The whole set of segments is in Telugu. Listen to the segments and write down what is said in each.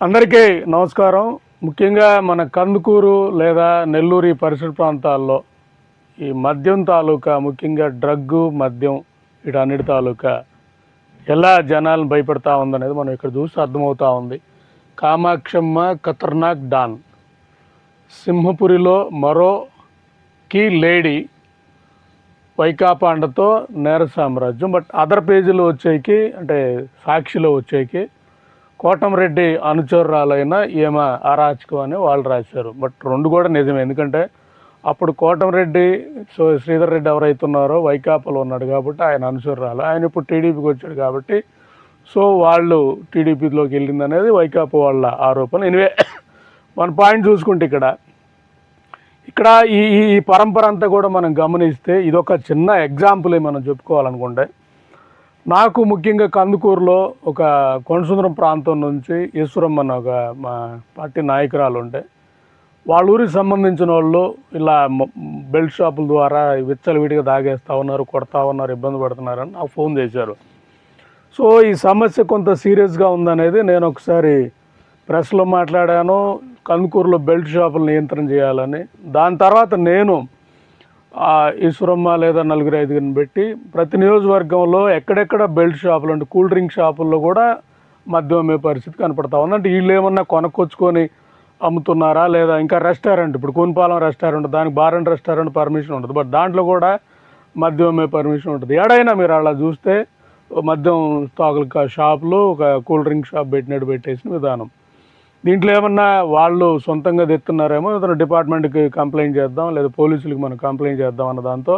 అందరికీ నమస్కారం. ముఖ్యంగా మన కందుకూరు లేదా నెల్లూరు ఈ పరిసర ప్రాంతాల్లో ఈ మద్యం తాలూకా ముఖ్యంగా డ్రగ్గు మద్యం వీటన్నిటి తాలూకా ఎలా జనాలను భయపెడతా ఉందనేది మనం ఇక్కడ చూసి అర్థమవుతూ ఉంది. కామాక్షమ్మ ఖతర్నాక్ డాన్. సింహపురిలో మరో కీ లేడీ వైకాపాండతో నేర సామ్రాజ్యం బట్ అదర్ పేజీలో వచ్చేకి అంటే సాక్షిలో వచ్చేకి కోటంరెడ్డి అనుచరురాలైన ఈమె అరాచకం అని వాళ్ళు రాశారు. బట్ రెండు కూడా నిజమే. ఎందుకంటే అప్పుడు కోటంరెడ్డి సో శ్రీధర్ రెడ్డి ఎవరైతే ఉన్నారో వైకాపాలో ఉన్నాడు కాబట్టి ఆయన అనుచరురాలు. ఆయన ఇప్పుడు టీడీపీకి వచ్చాడు కాబట్టి సో వాళ్ళు టీడీపీలోకి వెళ్ళింది అనేది వైకాపా వాళ్ళ ఆరోపణ. ఎనివే మన పాయింట్ చూసుకుంటే ఇక్కడ ఇక్కడ ఈ ఈ ఈ పరంపర అంతా కూడా మనం గమనిస్తే ఇదొక చిన్న ఎగ్జాంపులే మనం చెప్పుకోవాలనుకుంటే. నాకు ముఖ్యంగా కందుకూరులో ఒక కొనసుందరం ప్రాంతం నుంచి ఈశ్వరమ్మ అని ఒక మా పార్టీ నాయకురాలు ఉంటే వాళ్ళ ఊరికి సంబంధించిన వాళ్ళు ఇలా బెల్ట్ షాపుల ద్వారా విచ్చలవిడిగా తాగేస్తా ఉన్నారు కొడతా ఉన్నారు ఇబ్బంది పడుతున్నారని నాకు ఫోన్ చేశారు. సో ఈ సమస్య కొంత సీరియస్గా ఉందనేది నేను ఒకసారి ప్రెస్లో మాట్లాడాను కందుకూరులో బెల్ట్ షాపులు నియంత్రణ చేయాలని. దాని తర్వాత నేను ఈశ్వరమ్మ లేదా నలుగురు ఐదుగురిని పెట్టి ప్రతి నియోజకవర్గంలో ఎక్కడెక్కడ బెల్ట్ షాపులు అంటే కూల్ డ్రింక్ షాపుల్లో కూడా మద్యం అమ్మే పరిస్థితి కనపడతా ఉంది. అంటే వీళ్ళు ఏమన్నా కొనుక్కొచ్చుకొని అమ్ముతున్నారా లేదా ఇంకా రెస్టారెంట్ ఇప్పుడు కోనపాలెం రెస్టారెంట్ దానికి బార్ అండ్ రెస్టారెంట్ పర్మిషన్ ఉంటుంది. బట్ దాంట్లో కూడా మద్యం అమ్మే పర్మిషన్ ఉంటుంది. ఎడైనా మీరు అలా చూస్తే మద్యం స్టాకులు షాపులు ఒక కూల్ డ్రింక్ షాప్ పెట్టినట్టు పెట్టేసిన విధానం. దీంట్లో ఏమన్నా వాళ్ళు సొంతంగా తెస్తున్నారేమో ఏదైనా డిపార్ట్మెంట్కి కంప్లైంట్ చేద్దాం లేదా పోలీసులకు మనం కంప్లైంట్ చేద్దాం అన్న దాంతో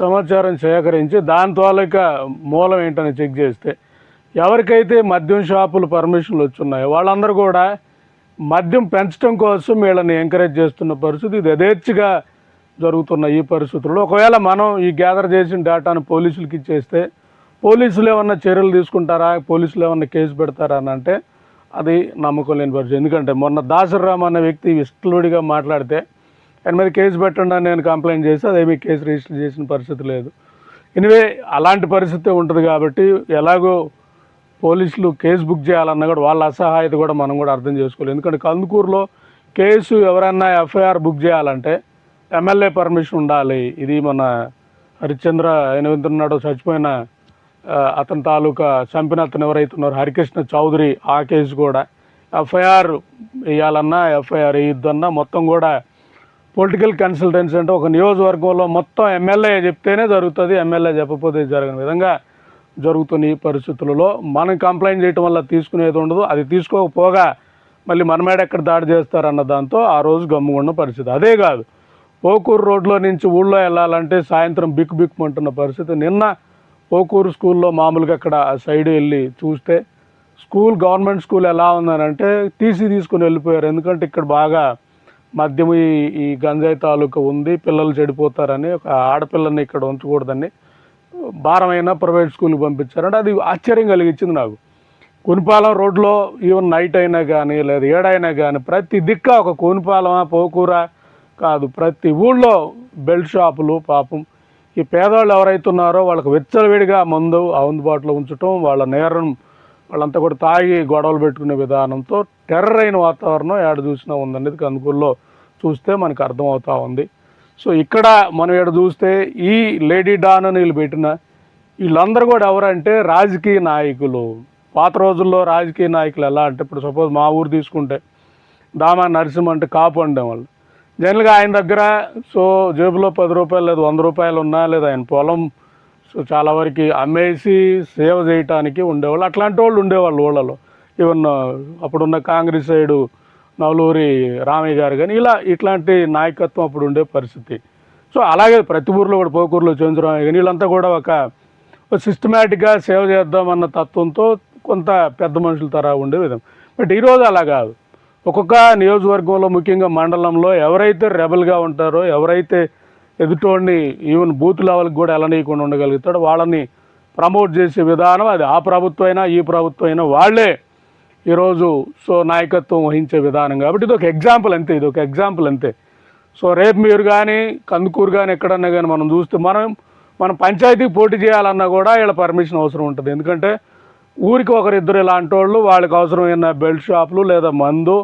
సమాచారం సేకరించి దాని తాలూకా మూలం ఏంటని చెక్ చేస్తే ఎవరికైతే మద్యం షాపులు పర్మిషన్లు వచ్చున్నాయో వాళ్ళందరూ కూడా మద్యం పెంచడం కోసం వీళ్ళని ఎంకరేజ్ చేస్తున్న పరిస్థితి ఇది యథేచ్ఛగా జరుగుతున్న ఈ పరిస్థితుల్లో. ఒకవేళ మనం ఈ గ్యాదర్ చేసిన డేటాను పోలీసులకి ఇచ్చేస్తే పోలీసులు ఏమన్నా చర్యలు తీసుకుంటారా? పోలీసులు ఏమన్నా కేసు పెడతారా అని అంటే అది నమ్మకం పరిస్థితి. ఎందుకంటే మొన్న దాసరామ్ అనే వ్యక్తి విస్తులుడిగా మాట్లాడితే ఆయన మీద కేసు పెట్టండి అని నేను కంప్లైంట్ చేసి అదేమీ కేసు రిజిస్టర్ చేసిన పరిస్థితి లేదు. ఎనివే అలాంటి పరిస్థితి ఉంటుంది కాబట్టి ఎలాగో పోలీసులు కేసు బుక్ చేయాలన్నా కూడా వాళ్ళ అసహాయత కూడా మనం కూడా అర్థం చేసుకోవాలి. ఎందుకంటే కందుకూరులో కేసు ఎవరైనా ఎఫ్ఐఆర్ బుక్ చేయాలంటే ఎమ్మెల్యే పర్మిషన్ ఉండాలి. ఇది మన హరిశ్చంద్ర ఆయన నాడు చచ్చిపోయిన అతని తాలూకా చంపిన అతను ఎవరైతే హరికృష్ణ చౌదరి ఆ కేసు కూడా ఎఫ్ఐఆర్ వేయాలన్నా ఎఫ్ఐఆర్ వేయొద్దన్నా మొత్తం కూడా పొలిటికల్ కన్సల్టెన్సీ అంటే ఒక నియోజకవర్గంలో మొత్తం ఎమ్మెల్యే చెప్తేనే జరుగుతుంది ఎమ్మెల్యే చెప్పకపోతే జరగని విధంగా జరుగుతున్న ఈ పరిస్థితులలో మనం కంప్లైంట్ చేయటం వల్ల తీసుకునేది ఉండదు అది తీసుకోకపోగా మళ్ళీ మన ఎక్కడ దాడి చేస్తారన్న దాంతో ఆ రోజు గమ్ముగుండ పరిస్థితి. అదే కాదు పోకూరు రోడ్లో నుంచి ఊళ్ళో వెళ్ళాలంటే సాయంత్రం బిక్కు బిక్కుమంటున్న పరిస్థితి. నిన్న పోకూరు స్కూల్లో మామూలుగా అక్కడ ఆ సైడ్ వెళ్ళి చూస్తే స్కూల్ గవర్నమెంట్ స్కూల్ ఎలా ఉందనంటే టీసీ తీసుకుని వెళ్ళిపోయారు. ఎందుకంటే ఇక్కడ బాగా మద్యం ఈ ఈ గంజాయి తాలూకా ఉంది పిల్లలు చెడిపోతారని ఒక ఆడపిల్లని ఇక్కడ ఉంచకూడదని భారమైన ప్రైవేట్ స్కూల్కి పంపించారంటే అది ఆశ్చర్యం కలిగించింది నాకు. కొనిపాలెం రోడ్లో ఈవెన్ నైట్ అయినా కానీ లేదా ఏడైనా కానీ ప్రతి దిక్క ఒక కొనిపాలెమా పోకూర కాదు. ప్రతి ఊళ్ళో బెల్ట్ షాపులు పాపం ఈ పేదవాళ్ళు ఎవరైతే ఉన్నారో వాళ్ళకి విచ్చలవిడిగా మందు అందుబాటులో ఉంచటం వాళ్ళ నేరం వాళ్ళంతా కూడా తాగి గొడవలు పెట్టుకునే విధానంతో టెర్రర్ అయిన వాతావరణం ఏడ చూసినా ఉందనేది కందుకూరులో చూస్తే మనకు అర్థమవుతూ ఉంది. సో ఇక్కడ మనం ఇక్కడ చూస్తే ఈ లేడీ డాన్ అని వీళ్ళు పెట్టిన వీళ్ళందరూ కూడా ఎవరంటే రాజకీయ నాయకులు. పాత రోజుల్లో రాజకీయ నాయకులు ఎలా అంటే ఇప్పుడు సపోజ్ మా ఊరు తీసుకుంటే దామా నరసింహ అంటే కాపు ఉండేవాళ్ళు జనరల్గా ఆయన దగ్గర సో జేబులో పది రూపాయలు లేదు వంద రూపాయలు ఉన్నా లేదా ఆయన పొలం సో చాలా వరకు అమ్మేసి సేవ చేయటానికి ఉండేవాళ్ళు. అట్లాంటి వాళ్ళు ఉండేవాళ్ళు ఊళ్ళలో. ఈవెన్ అప్పుడున్న కాంగ్రెస్ సైడు నవలూరి రామయ్య గారు కానీ ఇలా ఇట్లాంటి నాయకత్వం అప్పుడు ఉండే పరిస్థితి. సో అలాగే ప్రతి ఊర్లో కూడా పోకూరులో చంద్రరామయ్య కానీ వీళ్ళంతా కూడా ఒక సిస్టమేటిక్గా సేవ చేద్దామన్న తత్వంతో కొంత పెద్ద మనుషుల తరా ఉండే విధం. బట్ ఈరోజు అలా కాదు. ఒక్కొక్క నియోజకవర్గంలో ముఖ్యంగా మండలంలో ఎవరైతే రెబల్గా ఉంటారో ఎవరైతే ఎదుటోడిని ఈవెన్ బూత్ లెవెల్కి కూడా ఎలనీయకుండా ఉండగలుగుతాడో వాళ్ళని ప్రమోట్ చేసే విధానం అది. ఆ ప్రభుత్వం అయినా ఈ ప్రభుత్వం అయినా వాళ్ళే ఈరోజు సో నాయకత్వం వహించే విధానం. కాబట్టి ఇది ఒక ఎగ్జాంపుల్ అంతే ఇది ఒక ఎగ్జాంపుల్ అంతే. సో రేపు మీరు కానీ కందుకూరు కానీ ఎక్కడన్నా కానీ మనం చూస్తే మనం మనం పంచాయతీకి పోటీ చేయాలన్నా కూడా వీళ్ళ పర్మిషన్ అవసరం ఉంటుంది. ఎందుకంటే ఊరికి ఒకరిద్దరు ఇలాంటి వాళ్ళు వాళ్ళకి అవసరమైన బెల్ట్ షాపులు లేదా మందు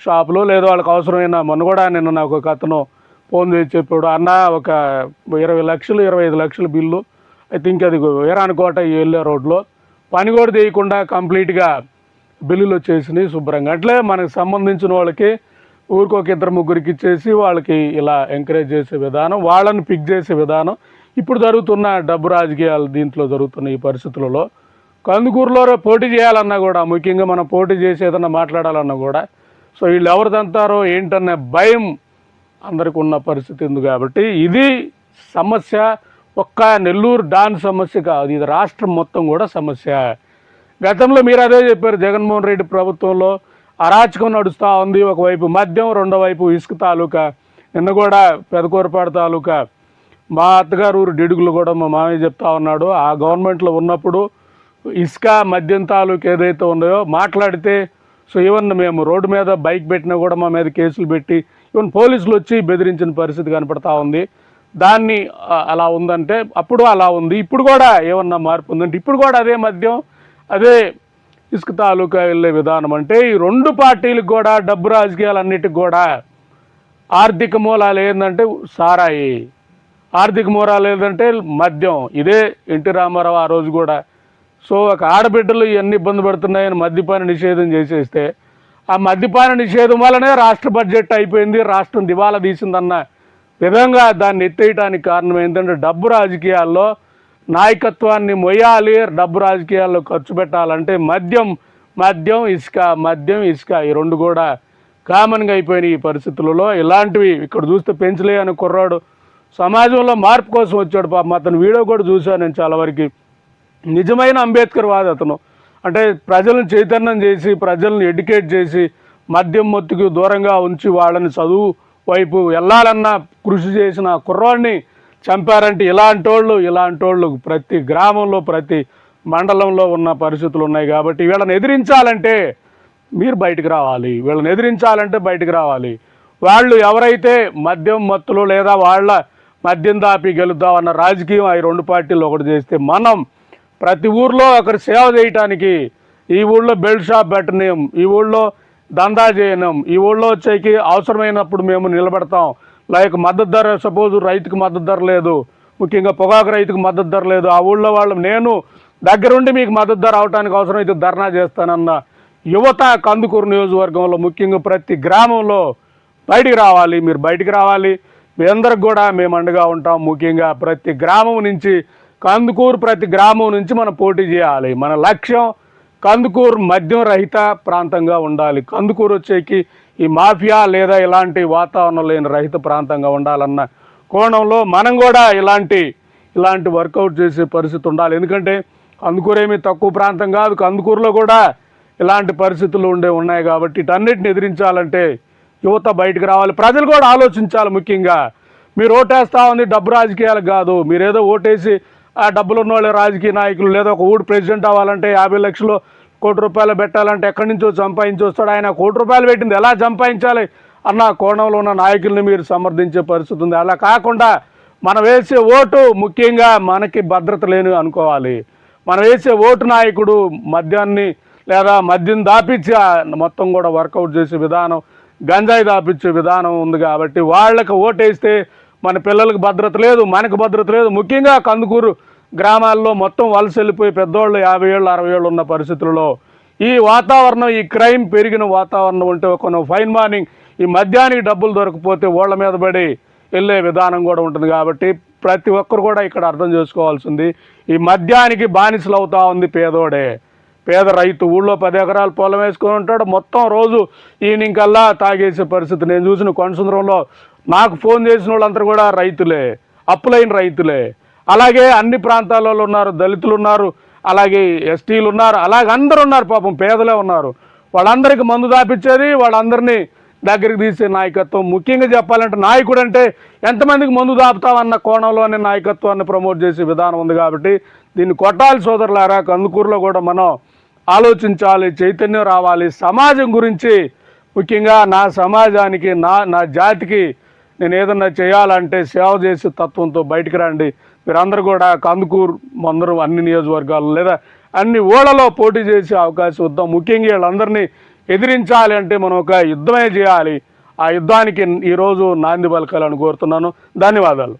షాపులో లేదా వాళ్ళకి అవసరమైన మొన్న కూడా నిన్న నాకు ఒక అతను ఫోన్ చేసి చెప్పాడు అన్న ఒక ఇరవై లక్షలు ఇరవై ఐదు లక్షల బిల్లు ఐ థింక్ అది వీరానికోట వెళ్ళే రోడ్లో. పని కూడా చేయకుండా కంప్లీట్గా బిల్లులు వచ్చేసినాయి శుభ్రంగా. అట్లే మనకు సంబంధించిన వాళ్ళకి ఊరికొక ఇద్దరు ముగ్గురికి ఇచ్చేసి వాళ్ళకి ఇలా ఎంకరేజ్ చేసే విధానం వాళ్ళని పిక్ చేసే విధానం ఇప్పుడు జరుగుతున్న డబ్బు రాజకీయాలు దీంట్లో జరుగుతున్న ఈ పరిస్థితులలో. కందుకూరులో పోటీ చేయాలన్నా కూడా ముఖ్యంగా మనం పోటీ చేసి ఏదన్నా మాట్లాడాలన్నా కూడా సో వీళ్ళు ఎవరు తంతారో ఏంటనే భయం అందరికి ఉన్న పరిస్థితి ఉంది కాబట్టి ఇది సమస్య. ఒక్క నెల్లూరు డాన్ సమస్య కాదు ఇది రాష్ట్రం మొత్తం కూడా సమస్య. గతంలో మీరు అదే చెప్పారు జగన్మోహన్ రెడ్డి ప్రభుత్వంలో అరాచకం నడుస్తూ ఉంది ఒకవైపు మద్యం రెండో వైపు ఇసుక తాలూకా నిన్న కూడా పెదకూరపాడు తాలూకా. మా అత్తగారు ఊరు డిడుగులు కూడా మా మామయ్య చెప్తా ఉన్నాడు ఆ గవర్నమెంట్లో ఉన్నప్పుడు ఇసుక మద్యం తాలూకు ఏదైతే ఉన్నాయో మాట్లాడితే సో ఈవెన్ మేము రోడ్డు మీద బైక్ పెట్టినా కూడా మా మీద కేసులు పెట్టి ఈవెన్ పోలీసులు వచ్చి బెదిరించిన పరిస్థితి కనపడతా ఉంది. దాన్ని అలా ఉందంటే అప్పుడు అలా ఉంది. ఇప్పుడు కూడా ఏమన్నా మార్పు ఉందంటే ఇప్పుడు కూడా అదే మద్యం అదే ఇసుక తాలూకా వెళ్ళే విధానం అంటే ఈ రెండు పార్టీలకు కూడా డబ్బు రాజకీయాలన్నిటికి కూడా ఆర్థిక మూలాలు ఏంటంటే సారాయి. ఆర్థిక మూలాలు ఏంటంటే మద్యం. ఇదే ఎన్టీ రామారావు ఆ రోజు కూడా సో ఒక ఆడబిడ్డలు ఇవన్నీ ఇబ్బంది పడుతున్నాయని మద్యపాన నిషేధం చేసేస్తే ఆ మద్యపాన నిషేధం వల్లనే రాష్ట్ర బడ్జెట్ అయిపోయింది రాష్ట్రం దివాలా తీసిందన్న విధంగా దాన్ని ఎత్తేయటానికి కారణం ఏంటంటే డబ్బు రాజకీయాల్లో నాయకత్వాన్ని మొయ్యాలి డబ్బు రాజకీయాల్లో ఖర్చు పెట్టాలంటే మద్యం మద్యం ఇసుక మద్యం ఇసుక ఈ రెండు కూడా కామన్గా అయిపోయిన ఈ పరిస్థితులలో. ఇలాంటివి ఇక్కడ చూస్తే పెంచలే అని కుర్రాడు. సమాజంలో మార్పు కోసం వచ్చాడు పాపం. అతను వీడియో కూడా చూశాను నేను చాలా వరకు. నిజమైన అంబేద్కర్ వాది అతను. అంటే ప్రజలను చైతన్యం చేసి ప్రజలను ఎడ్యుకేట్ చేసి మద్యం మొత్తుకు దూరంగా ఉంచి వాళ్ళని చదువు వైపు వెళ్ళాలన్న కృషి చేసిన కుర్రాడిని చంపారంటే ఇలాంటి వాళ్ళు ఇలాంటి వాళ్ళు ప్రతి గ్రామంలో ప్రతి మండలంలో ఉన్న పరిస్థితులు ఉన్నాయి కాబట్టి వీళ్ళని ఎదిరించాలంటే మీరు బయటికి రావాలి. వీళ్ళని ఎదిరించాలంటే బయటకు రావాలి. వాళ్ళు ఎవరైతే మద్యం మత్తులు లేదా వాళ్ళ మద్యం దాపి గెలుద్దామన్న రాజకీయం ఈ రెండు పార్టీలు ఒకటి చేస్తే మనం ప్రతి ఊర్లో ఒకరు సేవ చేయటానికి ఈ ఊళ్ళో బెల్ట్ షాప్ పెట్టనీయం ఈ ఊళ్ళో దందా చేయనం ఈ ఊళ్ళో వచ్చేకి అవసరమైనప్పుడు మేము నిలబడతాం. లైక్ మద్దతు ధర సపోజ్ రైతుకు మద్దతు ధర లేదు. ముఖ్యంగా పొగాకు రైతుకు మద్దతు ధర లేదు. ఆ ఊళ్ళో వాళ్ళు నేను దగ్గరుండి మీకు మద్దతు ధర అవడానికి అవసరమైతే ధర్నా చేస్తానన్న యువత కందుకూరు నియోజకవర్గంలో ముఖ్యంగా ప్రతి గ్రామంలో బయటికి రావాలి. మీరు బయటికి రావాలి. మీ అందరికి కూడా మేము అండగా ఉంటాం. ముఖ్యంగా ప్రతి గ్రామం నుంచి కందుకూరు ప్రతి గ్రామం నుంచి మనం పోటీ చేయాలి. మన లక్ష్యం కందుకూరు మద్యం రహిత ప్రాంతంగా ఉండాలి. కందుకూరు వచ్చేకి ఈ మాఫియా లేదా ఇలాంటి వాతావరణం లేని రహిత ప్రాంతంగా ఉండాలన్న కోణంలో మనం కూడా ఇలాంటి ఇలాంటి వర్కౌట్ చేసే పరిస్థితి ఉండాలి. ఎందుకంటే కందుకూరేమీ తక్కువ ప్రాంతం కాదు. కందుకూరులో కూడా ఇలాంటి పరిస్థితులు ఉండే ఉన్నాయి కాబట్టి ఇటన్నిటిని ఎదిరించాలంటే యువత బయటకు రావాలి. ప్రజలు కూడా ఆలోచించాలి ముఖ్యంగా. మీరు ఓటేస్తా ఉంది డబ్బు రాజకీయాలకు కాదు. మీరేదో ఓటేసి ఆ డబ్బులు ఉన్న వాళ్ళే రాజకీయ నాయకులు లేదా ఒక ఊరు ప్రెసిడెంట్ అవ్వాలంటే యాభై లక్షలు కోటి రూపాయలు పెట్టాలంటే ఎక్కడి నుంచో సంపాదించి వస్తాడు. ఆయన కోటి రూపాయలు పెట్టింది. ఎలా సంపాదించాలి? అన్న కోణంలో ఉన్న నాయకుల్ని మీరు సమర్థించే పరిస్థితి ఉంది. అలా కాకుండా మనం వేసే ఓటు ముఖ్యంగా మనకి భద్రత లేని అనుకోవాలి. మనం వేసే ఓటు నాయకుడు మద్యాన్ని లేదా మద్యం దాపించి మొత్తం కూడా వర్కౌట్ చేసే విధానం గంజాయి దాపించే విధానం ఉంది కాబట్టి వాళ్ళకి ఓటేస్తే మన పిల్లలకు భద్రత లేదు మనకు భద్రత లేదు. ముఖ్యంగా కందుకూరు గ్రామాల్లో మొత్తం వలస వెళ్ళిపోయి పెద్దోళ్ళు యాభై ఏళ్ళు అరవై ఏళ్ళు ఉన్న పరిస్థితుల్లో ఈ వాతావరణం ఈ క్రైమ్ పెరిగిన వాతావరణం ఉంటే కొన్ని ఫైన్ మార్నింగ్ ఈ మద్యానికి డబ్బులు దొరకపోతే ఓళ్ళ మీద పడి వెళ్ళే విధానం కూడా ఉంటుంది కాబట్టి ప్రతి ఒక్కరు కూడా ఇక్కడ అర్థం చేసుకోవాల్సింది ఈ మద్యానికి బానిసలు అవుతా ఉంది పేదోడే. పేద రైతు ఊళ్ళో పది ఎకరాలు పొలం వేసుకొని ఉంటాడు మొత్తం రోజు ఈవినింగ్ కల్లా తాగేసే పరిస్థితి. నేను చూసిన కొనసుందరంలో నాకు ఫోన్ చేసిన వాళ్ళందరూ కూడా రైతులే అప్పులైన రైతులే. అలాగే అన్ని ప్రాంతాలలో ఉన్నారు దళితులు ఉన్నారు అలాగే ఎస్టీలు ఉన్నారు అలాగే అందరూ ఉన్నారు పాపం పేదలే ఉన్నారు. వాళ్ళందరికీ మందు దాపించేది వాళ్ళందరినీ దగ్గరికి తీసే నాయకత్వం. ముఖ్యంగా చెప్పాలంటే నాయకుడు అంటే ఎంతమందికి మందు దాపుతామన్న కోణంలోనే నాయకత్వాన్ని ప్రమోట్ చేసే విధానం ఉంది కాబట్టి దీన్ని కొట్టాలి సోదరులారా కందుకూరులో కూడా మనం ఆలోచించాలి చైతన్యం రావాలి. సమాజం గురించి ముఖ్యంగా నా సమాజానికి నా నా జాతికి నేను ఏదన్నా చేయాలంటే సేవ చేసే తత్వంతో బయటికి రండి. మీరందరూ కూడా కందుకూరు అందరూ అన్ని నియోజకవర్గాలు లేదా అన్ని ఓడలో పోటీ చేసే అవకాశం వద్దాం ముఖ్యంగా వీళ్ళందరినీ ఎదిరించాలి అంటే మనం ఒక యుద్ధమే చేయాలి. ఆ యుద్ధానికి ఈరోజు నాంది పలకాలని కోరుతున్నాను. ధన్యవాదాలు.